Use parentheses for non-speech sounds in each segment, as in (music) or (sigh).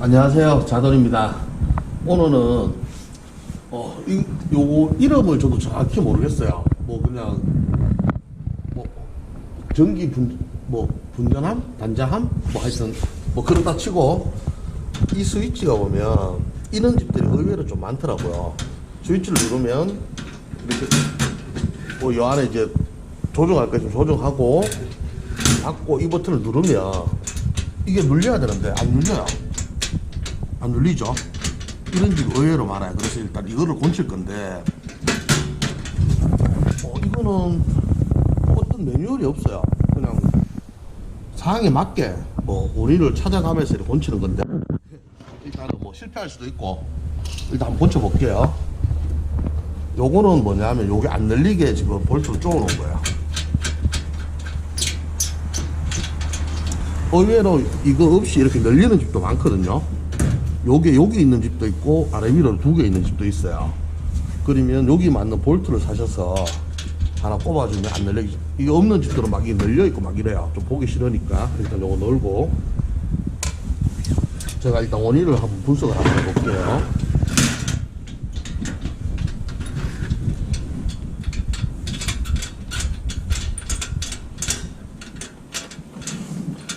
안녕하세요. 자돈입니다. 오늘은 어, 이, 요거 이름을 저도 정확히 모르겠어요. 뭐 그냥 뭐 전기 분, 뭐 분전함, 단자함, 뭐 하여튼 뭐 그렇다 치고 이 스위치가 보면 이런 집들이 의외로 좀 많더라고요. 스위치를 누르면 이렇게 뭐요 안에 이제 조정할 거 있으면 조정하고 닫고 이 버튼을 누르면 이게 눌려야 되는데 안 눌려요. 안 눌리죠? 이런 집이 의외로 많아요. 그래서 일단 이거를 곤칠 건데, 어, 이거는 어떤 매뉴얼이 없어요. 그냥 상황에 맞게 뭐 원인을 찾아가면서 이렇게 곤치는 건데, 일단은 뭐 실패할 수도 있고, 일단 한번 곤쳐볼게요. 요거는 뭐냐면 요게 안 늘리게 지금 볼트를 쪼아놓은 거예요. 의외로 이거 없이 이렇게 늘리는 집도 많거든요. 요게 여기 있는 집도 있고 아래 위로 두 개 있는 집도 있어요. 그러면 여기 맞는 볼트를 사셔서 하나 꼽아주면 안 늘리기. 이게 없는 집들은 막 늘려 있고 막 이래요. 좀 보기 싫으니까 일단 요거 넣고 제가 일단 원인을 한번 분석을 한번 해볼게요.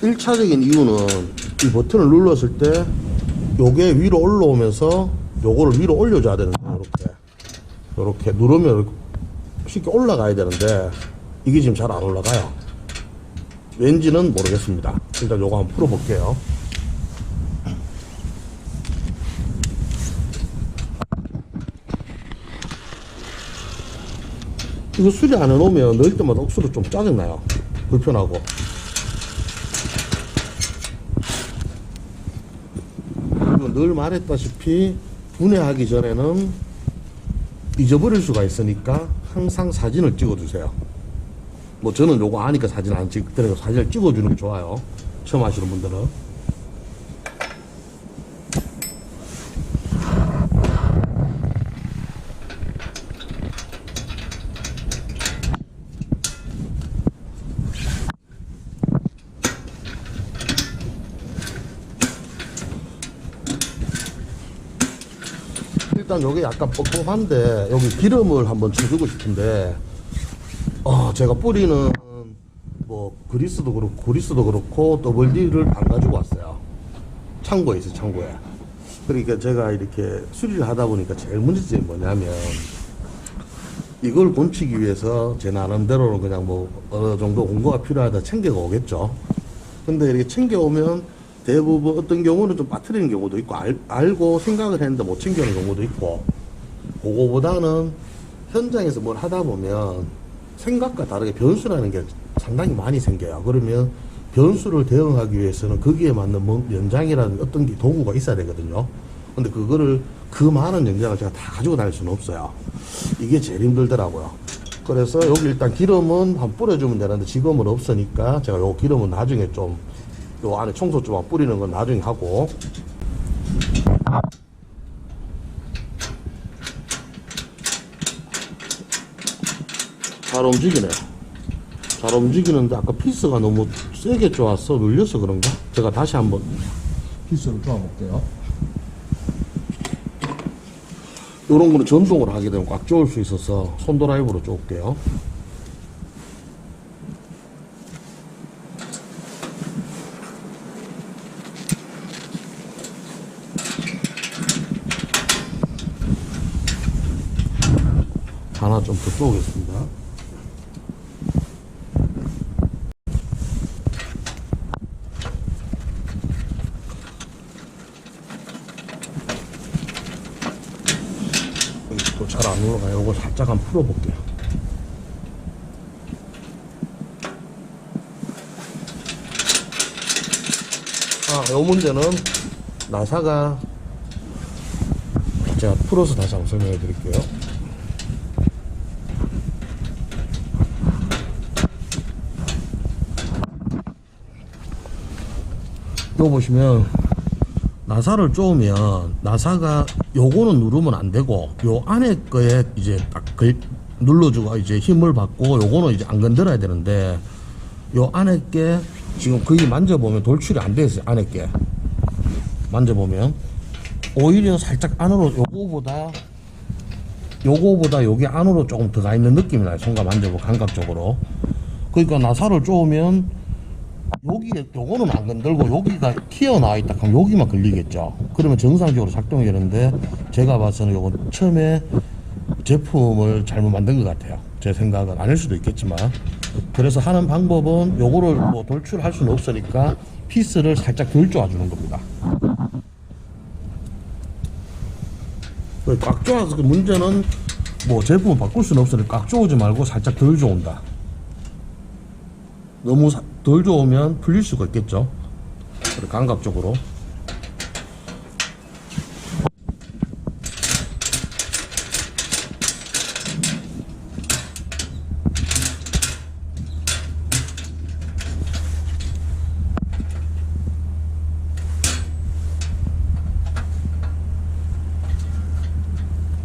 일차적인 이유는 이 버튼을 눌렀을 때 요게 위로 올라오면서 요거를 위로 올려줘야 되는데 이렇게. 이렇게 누르면 쉽게 올라가야 되는데 이게 지금 잘 안 올라가요. 왠지는 모르겠습니다. 일단 요거 한번 풀어볼게요. 이거 수리 안 해놓으면 넣을 때마다 억수로 좀 짜증나요. 불편하고 그리고 늘 말했다시피 분해하기 전에는 잊어버릴 수가 있으니까 항상 사진을 찍어주세요. 뭐 저는 요거 아니까 사진 안 찍더라도 사진을 찍어주는 게 좋아요. 처음 하시는 분들은. 일단 여기 약간 뻑뻑한데 여기 기름을 한번 쳐주고 싶은데 어 제가 뿌리는 뭐 그리스도 그렇고 그리스도 그렇고 WD를 안 가지고 왔어요. 창고에 있어요 창고에. 그러니까 제가 이렇게 수리를 하다 보니까 제일 문제점이 뭐냐면 이걸 곤치기 위해서 제 나름대로는 그냥 뭐 어느 정도 공고가 필요하다 챙겨 오겠죠. 근데 이렇게 챙겨오면 대부분 어떤 경우는 좀 빠뜨리는 경우도 있고 알, 알고 생각을 했는데 못 챙겨오는 경우도 있고 그거보다는 현장에서 뭘 하다 보면 생각과 다르게 변수라는 게 상당히 많이 생겨요. 그러면 변수를 대응하기 위해서는 거기에 맞는 뭐 연장이라는 어떤 게 도구가 있어야 되거든요. 근데 그거를 그 많은 연장을 제가 다 가지고 다닐 수는 없어요. 이게 제일 힘들더라고요. 그래서 여기 일단 기름은 한 뿌려주면 되는데 지금은 없으니까 제가 요 기름은 나중에 좀 요 안에 청소 좀 뿌리는 건 나중에 하고. 잘 움직이네요 잘 움직이는데 아까 피스가 너무 세게 좋았어 눌려서 그런가? 제가 다시 한번 피스를 쪼아 볼게요. 요런 거는 전동으로 하게 되면 꽉 쪼을 수 있어서 손드라이브로 쪼을게요 하나 좀더 쪼겠습니다. 잘안 올라가요. 이거 살짝 한번 풀어볼게요. 아, 요 문제는 나사가 제가 풀어서 다시 한번 설명해 드릴게요. 이거 보시면 나사를 쪼으면 나사가 요거는 누르면 안 되고 요 안에 거에 이제 딱 걸- 눌러주고 이제 힘을 받고 요거는 이제 안 건드려야 되는데 요 안에 게 지금 거의 만져보면 돌출이 안 돼 있어요 안에 게 만져보면 오히려 살짝 안으로 요거보다 요거보다 여기 안으로 조금 들어가 있는 느낌이 나요. 손과 만져보고 감각적으로. 그러니까 나사를 쪼으면 여기에 요거는 안 건들고 여기가 튀어나와 있다 그럼 여기만 걸리겠죠. 그러면 정상적으로 작동이 되는데 제가 봐서는 요건 처음에 제품을 잘못 만든 것 같아요. 제 생각은 아닐 수도 있겠지만 그래서 하는 방법은 요거를 뭐 돌출할 수는 없으니까 피스를 살짝 덜 쪼아주는 겁니다. 그꽉 쪼아서 그 문제는 뭐 제품을 바꿀 수는 없으니까 꽉 쪼우지 말고 살짝 덜 쪼은다. 너무 사- 덜 좋으면 풀릴 수가 있겠죠. 감각적으로.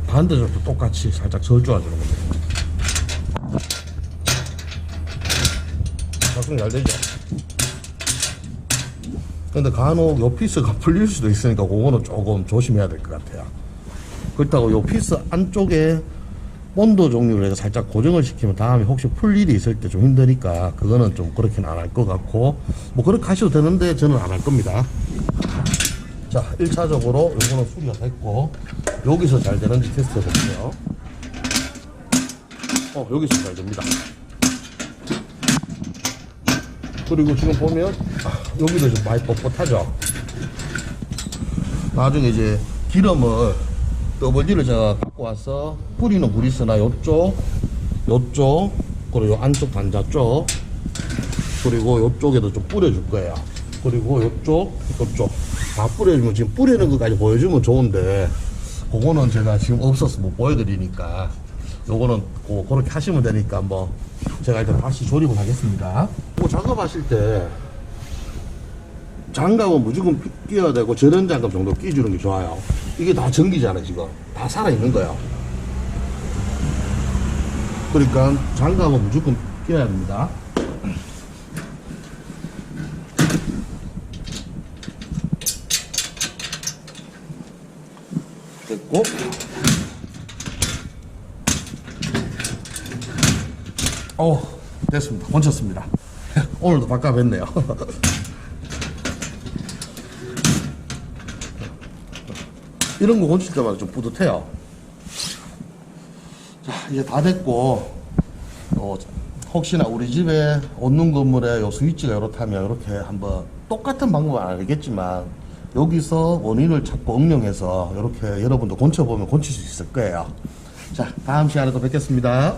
반대쪽도 똑같이 살짝 절조해주는 겁니다. 작동 잘 되죠? 근데 간혹 요 피스가 풀릴 수도 있으니까 그거는 조금 조심해야 될 것 같아요. 그렇다고 요 피스 안쪽에 본드 종류를 해서 살짝 고정을 시키면 다음에 혹시 풀 일이 있을 때 좀 힘드니까 그거는 좀 그렇게는 안 할 것 같고 뭐 그렇게 하셔도 되는데 저는 안 할 겁니다. 자, 1차적으로 요거는 수리가 됐고 여기서 잘 되는지 테스트 해볼게요. 어, 여기서 잘 됩니다. 그리고 지금 보면 아, 여기도 좀 많이 뻣뻣하죠. 나중에 이제 기름을 더블지를 제가 갖고 와서 뿌리는 그리스나 요쪽, 요쪽, 그리고 요 안쪽 단자 쪽, 그리고 요쪽에도 좀 뿌려줄 거예요. 그리고 요쪽, 요쪽 다 뿌려주면 지금 뿌리는 것까지 보여주면 좋은데 그거는 제가 지금 없어서 못 보여드리니까 요거는 고, 그렇게 하시면 되니까 뭐 제가 일단 다시 조립을 하겠습니다. 뭐 작업하실 때 장갑은 무조건 끼- 끼워야 되고 저런 장갑 정도 끼주는 게 좋아요. 이게 다 전기잖아요, 지금. 다 살아있는 거예요. 그러니까 장갑은 무조건 끼워야 됩니다. 됐고. 어, 됐습니다. 건쳤습니다. 오늘도 바꿔뵀네요. (laughs) 이런 거 건칠 때마다 좀 뿌듯해요. 자, 이제 다 됐고, 어, 혹시나 우리 집에 얻는 건물에 요 스위치가 이렇다면 이렇게 한번 똑같은 방법은 알겠지만 여기서 원인을 찾고 응용해서 이렇게 여러분도 건쳐보면 건칠 수 있을 거예요. 자, 다음 시간에 또 뵙겠습니다.